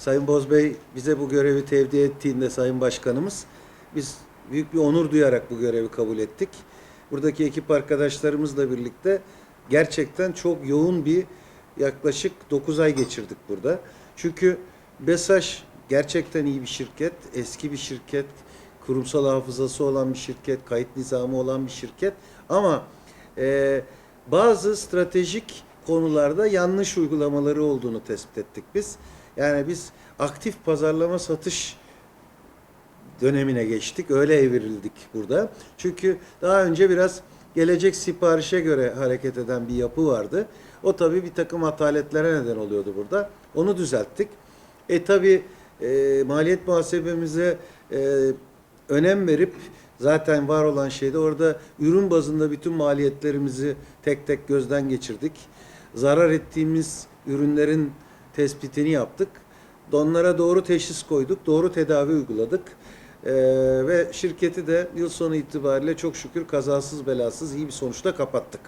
Sayın Bozbey bize bu görevi tevdi ettiğinde Sayın Başkanımız biz büyük bir onur duyarak bu görevi kabul ettik. Buradaki ekip arkadaşlarımızla birlikte gerçekten çok yoğun bir yaklaşık 9 ay geçirdik burada. Çünkü BESAŞ gerçekten iyi bir şirket, eski bir şirket, kurumsal hafızası olan bir şirket, kayıt nizamı olan bir şirket ama e, bazı stratejik konularda yanlış uygulamaları olduğunu tespit ettik biz. Yani biz aktif pazarlama satış dönemine geçtik. Öyle evrildik burada. Çünkü daha önce biraz gelecek siparişe göre hareket eden bir yapı vardı. O tabii bir takım hataletlere neden oluyordu burada. Onu düzelttik. E tabii e, maliyet muhasebemize e, önem verip zaten var olan şeyde orada ürün bazında bütün maliyetlerimizi tek tek gözden geçirdik. Zarar ettiğimiz ürünlerin tespitini yaptık. Onlara doğru teşhis koyduk, doğru tedavi uyguladık. Ee, ve şirketi de yıl sonu itibariyle çok şükür kazasız belasız iyi bir sonuçla kapattık.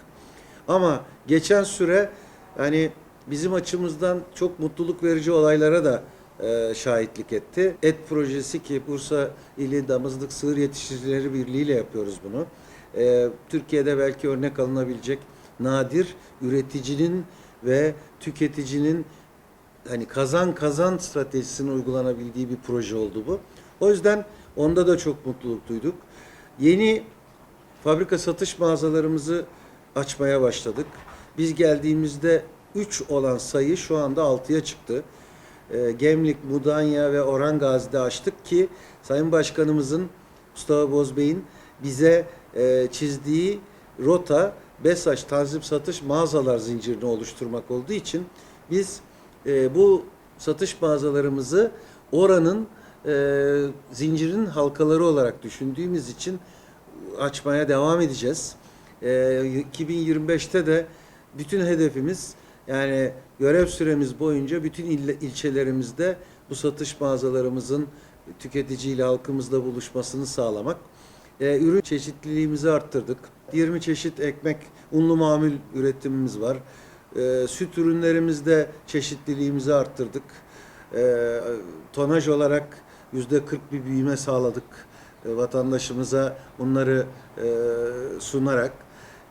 Ama geçen süre hani bizim açımızdan çok mutluluk verici olaylara da e, şahitlik etti. Et projesi ki Bursa İli Damızlık Sığır Yetiştiricileri Birliği ile yapıyoruz bunu. E, Türkiye'de belki örnek alınabilecek nadir üreticinin ve tüketicinin hani kazan kazan stratejisinin uygulanabildiği bir proje oldu bu. O yüzden onda da çok mutluluk duyduk. Yeni fabrika satış mağazalarımızı açmaya başladık. Biz geldiğimizde 3 olan sayı şu anda 6'ya çıktı. Ee, Gemlik, Mudanya ve Orangazi'de açtık ki Sayın Başkanımızın Mustafa Bozbey'in bize e, çizdiği rota BESAŞ tanzim satış mağazalar zincirini oluşturmak olduğu için biz e, bu satış mağazalarımızı oranın e, zincirin halkaları olarak düşündüğümüz için açmaya devam edeceğiz. E, 2025'te de bütün hedefimiz yani görev süremiz boyunca bütün il, ilçelerimizde bu satış mağazalarımızın tüketiciyle halkımızla buluşmasını sağlamak. E, ürün çeşitliliğimizi arttırdık. 20 çeşit ekmek, unlu mamul üretimimiz var. E, süt ürünlerimizde çeşitliliğimizi arttırdık. E, tonaj olarak yüzde 40 bir büyüme sağladık e, vatandaşımıza bunları e, sunarak.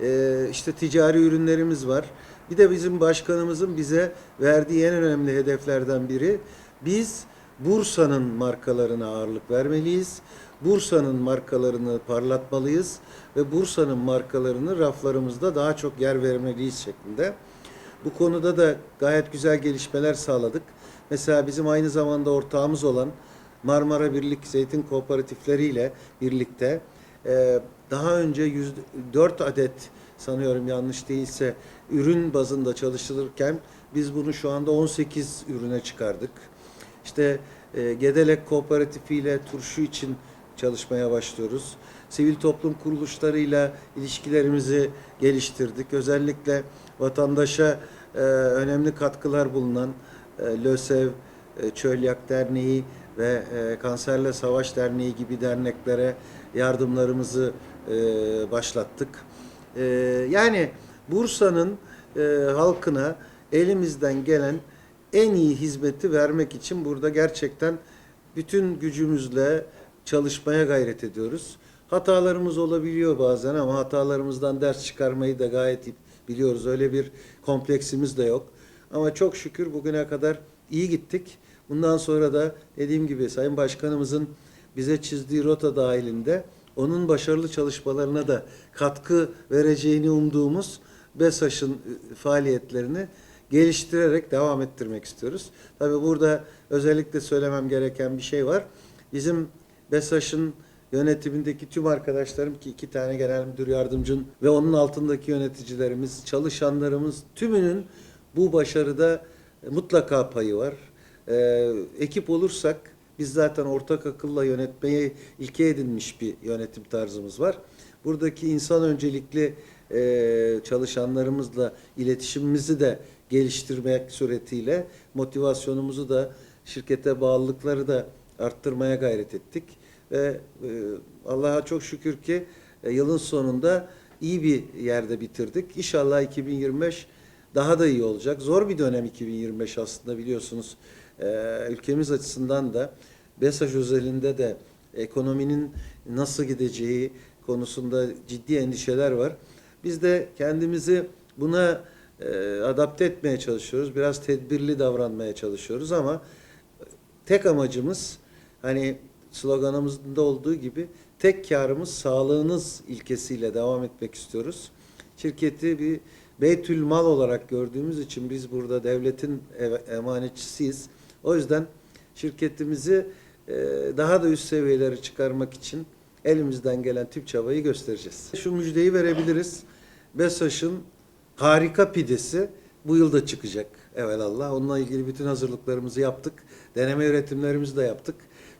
E, işte ticari ürünlerimiz var. Bir de bizim başkanımızın bize verdiği en önemli hedeflerden biri biz Bursa'nın markalarına ağırlık vermeliyiz. Bursa'nın markalarını parlatmalıyız ve Bursa'nın markalarını raflarımızda daha çok yer vermeliyiz şeklinde. Bu konuda da gayet güzel gelişmeler sağladık. Mesela bizim aynı zamanda ortağımız olan Marmara Birlik Zeytin Kooperatifleri ile birlikte e, daha önce 104 adet sanıyorum yanlış değilse ürün bazında çalışılırken biz bunu şu anda 18 ürüne çıkardık. İşte e, Gedelek Kooperatifi ile turşu için çalışmaya başlıyoruz. Sivil toplum kuruluşlarıyla ilişkilerimizi geliştirdik. Özellikle vatandaşa e, önemli katkılar bulunan e, LÖSEV, e, Çölyak Derneği ve e, Kanserle Savaş Derneği gibi derneklere yardımlarımızı e, başlattık. E, yani Bursa'nın e, halkına elimizden gelen en iyi hizmeti vermek için burada gerçekten bütün gücümüzle çalışmaya gayret ediyoruz. Hatalarımız olabiliyor bazen ama hatalarımızdan ders çıkarmayı da gayet biliyoruz. Öyle bir kompleksimiz de yok. Ama çok şükür bugüne kadar iyi gittik. Bundan sonra da dediğim gibi Sayın Başkanımızın bize çizdiği rota dahilinde onun başarılı çalışmalarına da katkı vereceğini umduğumuz BESAŞ'ın faaliyetlerini geliştirerek devam ettirmek istiyoruz. Tabii burada özellikle söylemem gereken bir şey var. Bizim BESAŞ'ın yönetimindeki tüm arkadaşlarım ki iki tane genel müdür yardımcım ve onun altındaki yöneticilerimiz, çalışanlarımız tümünün bu başarıda mutlaka payı var. Ee, ekip olursak biz zaten ortak akılla yönetmeyi ilke edinmiş bir yönetim tarzımız var. Buradaki insan öncelikli e, çalışanlarımızla iletişimimizi de geliştirmek suretiyle motivasyonumuzu da şirkete bağlılıkları da arttırmaya gayret ettik. Ve e, Allah'a çok şükür ki e, yılın sonunda iyi bir yerde bitirdik. İnşallah 2025 daha da iyi olacak. Zor bir dönem 2025 aslında biliyorsunuz. Ee, ülkemiz açısından da BESAŞ özelinde de ekonominin nasıl gideceği konusunda ciddi endişeler var. Biz de kendimizi buna e, adapte etmeye çalışıyoruz. Biraz tedbirli davranmaya çalışıyoruz ama tek amacımız hani sloganımızda olduğu gibi tek karımız sağlığınız ilkesiyle devam etmek istiyoruz. Şirketi bir beytül mal olarak gördüğümüz için biz burada devletin ev- emanetçisiyiz. O yüzden şirketimizi e, daha da üst seviyelere çıkarmak için elimizden gelen tüm çabayı göstereceğiz. Şu müjdeyi verebiliriz. BESAŞ'ın harika pidesi bu yıl da çıkacak evelallah. Onunla ilgili bütün hazırlıklarımızı yaptık. Deneme üretimlerimizi de yaptık.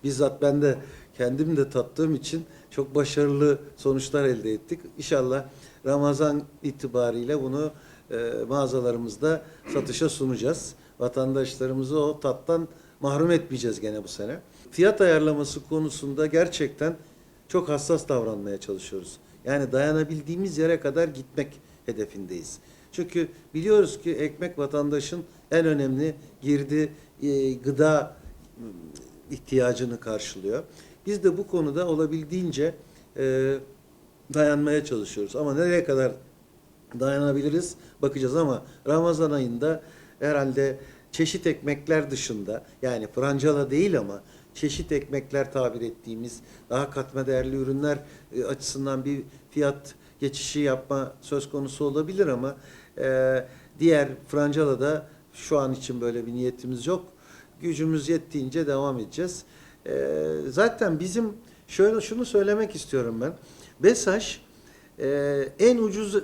Bizzat ben de kendim de tattığım için çok başarılı sonuçlar elde ettik. İnşallah Ramazan itibariyle bunu e, mağazalarımızda satışa sunacağız. Vatandaşlarımızı o tattan mahrum etmeyeceğiz gene bu sene. Fiyat ayarlaması konusunda gerçekten çok hassas davranmaya çalışıyoruz. Yani dayanabildiğimiz yere kadar gitmek hedefindeyiz. Çünkü biliyoruz ki ekmek vatandaşın en önemli girdi e, gıda ihtiyacını karşılıyor. Biz de bu konuda olabildiğince e, dayanmaya çalışıyoruz. Ama nereye kadar dayanabiliriz bakacağız ama Ramazan ayında herhalde çeşit ekmekler dışında yani francala değil ama çeşit ekmekler tabir ettiğimiz daha katma değerli ürünler e, açısından bir fiyat geçişi yapma söz konusu olabilir ama e, diğer francalada şu an için böyle bir niyetimiz yok. Gücümüz yettiğince devam edeceğiz. E, zaten bizim şöyle şunu söylemek istiyorum ben. Besaş e, en ucuz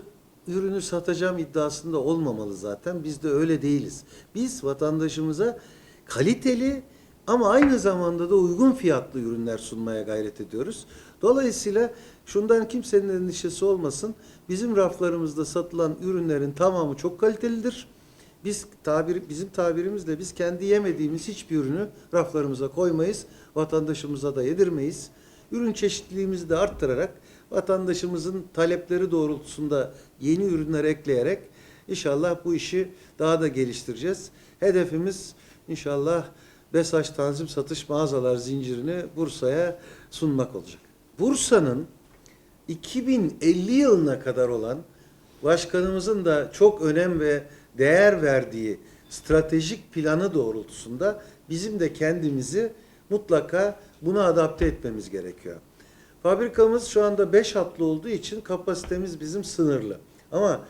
ürünü satacağım iddiasında olmamalı zaten. Biz de öyle değiliz. Biz vatandaşımıza kaliteli ama aynı zamanda da uygun fiyatlı ürünler sunmaya gayret ediyoruz. Dolayısıyla şundan kimsenin endişesi olmasın. Bizim raflarımızda satılan ürünlerin tamamı çok kalitelidir. Biz tabir, bizim tabirimizle biz kendi yemediğimiz hiçbir ürünü raflarımıza koymayız. Vatandaşımıza da yedirmeyiz. Ürün çeşitliliğimizi de arttırarak vatandaşımızın talepleri doğrultusunda yeni ürünler ekleyerek inşallah bu işi daha da geliştireceğiz. Hedefimiz inşallah Besaç Tanzim Satış Mağazalar zincirini Bursa'ya sunmak olacak. Bursa'nın 2050 yılına kadar olan başkanımızın da çok önem ve değer verdiği stratejik planı doğrultusunda bizim de kendimizi mutlaka buna adapte etmemiz gerekiyor. Fabrikamız şu anda 5 hatlı olduğu için kapasitemiz bizim sınırlı. Ama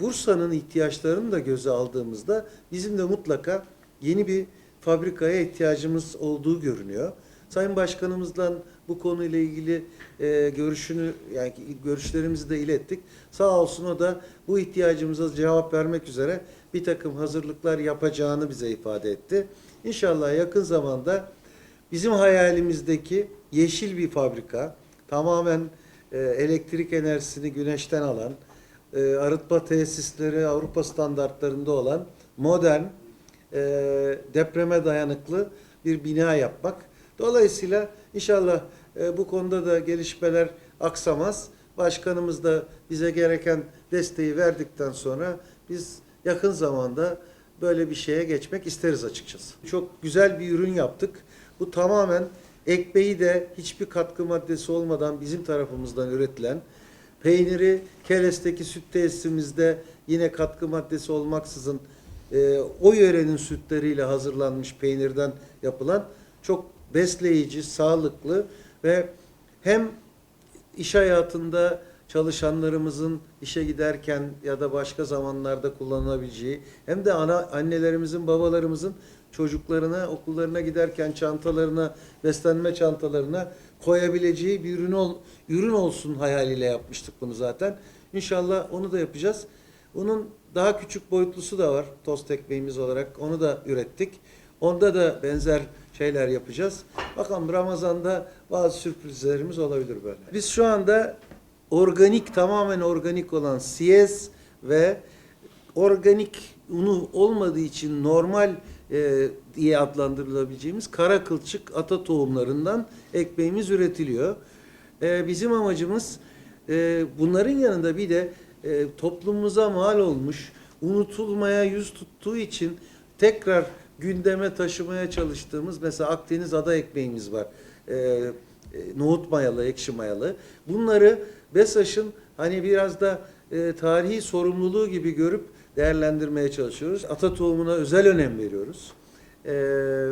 Bursa'nın ihtiyaçlarını da göze aldığımızda bizim de mutlaka yeni bir fabrikaya ihtiyacımız olduğu görünüyor. Sayın Başkanımızdan bu konuyla ilgili e, görüşünü yani görüşlerimizi de ilettik. Sağ olsun o da bu ihtiyacımıza cevap vermek üzere bir takım hazırlıklar yapacağını bize ifade etti. İnşallah yakın zamanda bizim hayalimizdeki yeşil bir fabrika, tamamen e, elektrik enerjisini güneşten alan, e, arıtma tesisleri Avrupa standartlarında olan modern, e, depreme dayanıklı bir bina yapmak. Dolayısıyla inşallah e, bu konuda da gelişmeler aksamaz. Başkanımız da bize gereken desteği verdikten sonra biz yakın zamanda böyle bir şeye geçmek isteriz açıkçası. Çok güzel bir ürün yaptık. Bu tamamen ekmeği de hiçbir katkı maddesi olmadan bizim tarafımızdan üretilen peyniri Keles'teki süt tesisimizde yine katkı maddesi olmaksızın e, o yörenin sütleriyle hazırlanmış peynirden yapılan çok besleyici, sağlıklı ve hem iş hayatında çalışanlarımızın işe giderken ya da başka zamanlarda kullanılabileceği hem de ana annelerimizin, babalarımızın çocuklarına okullarına giderken çantalarına, beslenme çantalarına koyabileceği bir ürün ol, ürün olsun hayaliyle yapmıştık bunu zaten. İnşallah onu da yapacağız. Bunun daha küçük boyutlusu da var tost ekmeğimiz olarak. Onu da ürettik. Onda da benzer şeyler yapacağız. Bakalım Ramazan'da bazı sürprizlerimiz olabilir böyle. Biz şu anda organik, tamamen organik olan siyez ve organik unu olmadığı için normal e, diye adlandırılabileceğimiz kara kılçık ata tohumlarından ekmeğimiz üretiliyor. E, bizim amacımız e, bunların yanında bir de e, toplumumuza mal olmuş, unutulmaya yüz tuttuğu için tekrar gündeme taşımaya çalıştığımız mesela Akdeniz ada ekmeğimiz var. Ee, e, nohut mayalı, ekşi mayalı. Bunları BESAŞ'ın hani biraz da e, tarihi sorumluluğu gibi görüp değerlendirmeye çalışıyoruz. Ata tohumuna özel önem veriyoruz. Ee,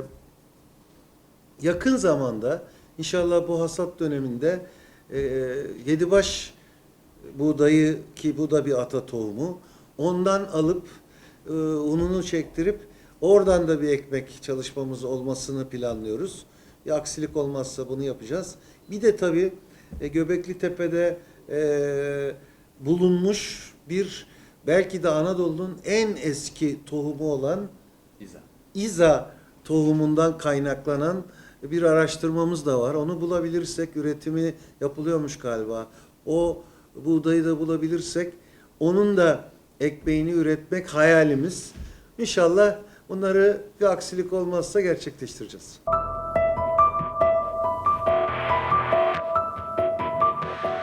yakın zamanda inşallah bu hasat döneminde e, yedibaş buğdayı ki bu da bir ata tohumu ondan alıp e, ununu çektirip oradan da bir ekmek çalışmamız olmasını planlıyoruz. Bir aksilik olmazsa bunu yapacağız. Bir de tabii e, Göbekli Tepe'de e, bulunmuş bir belki de Anadolu'nun en eski tohumu olan İza. İza tohumundan kaynaklanan bir araştırmamız da var. Onu bulabilirsek üretimi yapılıyormuş galiba. O buğdayı da bulabilirsek onun da ekmeğini üretmek hayalimiz. İnşallah Bunları bir aksilik olmazsa gerçekleştireceğiz.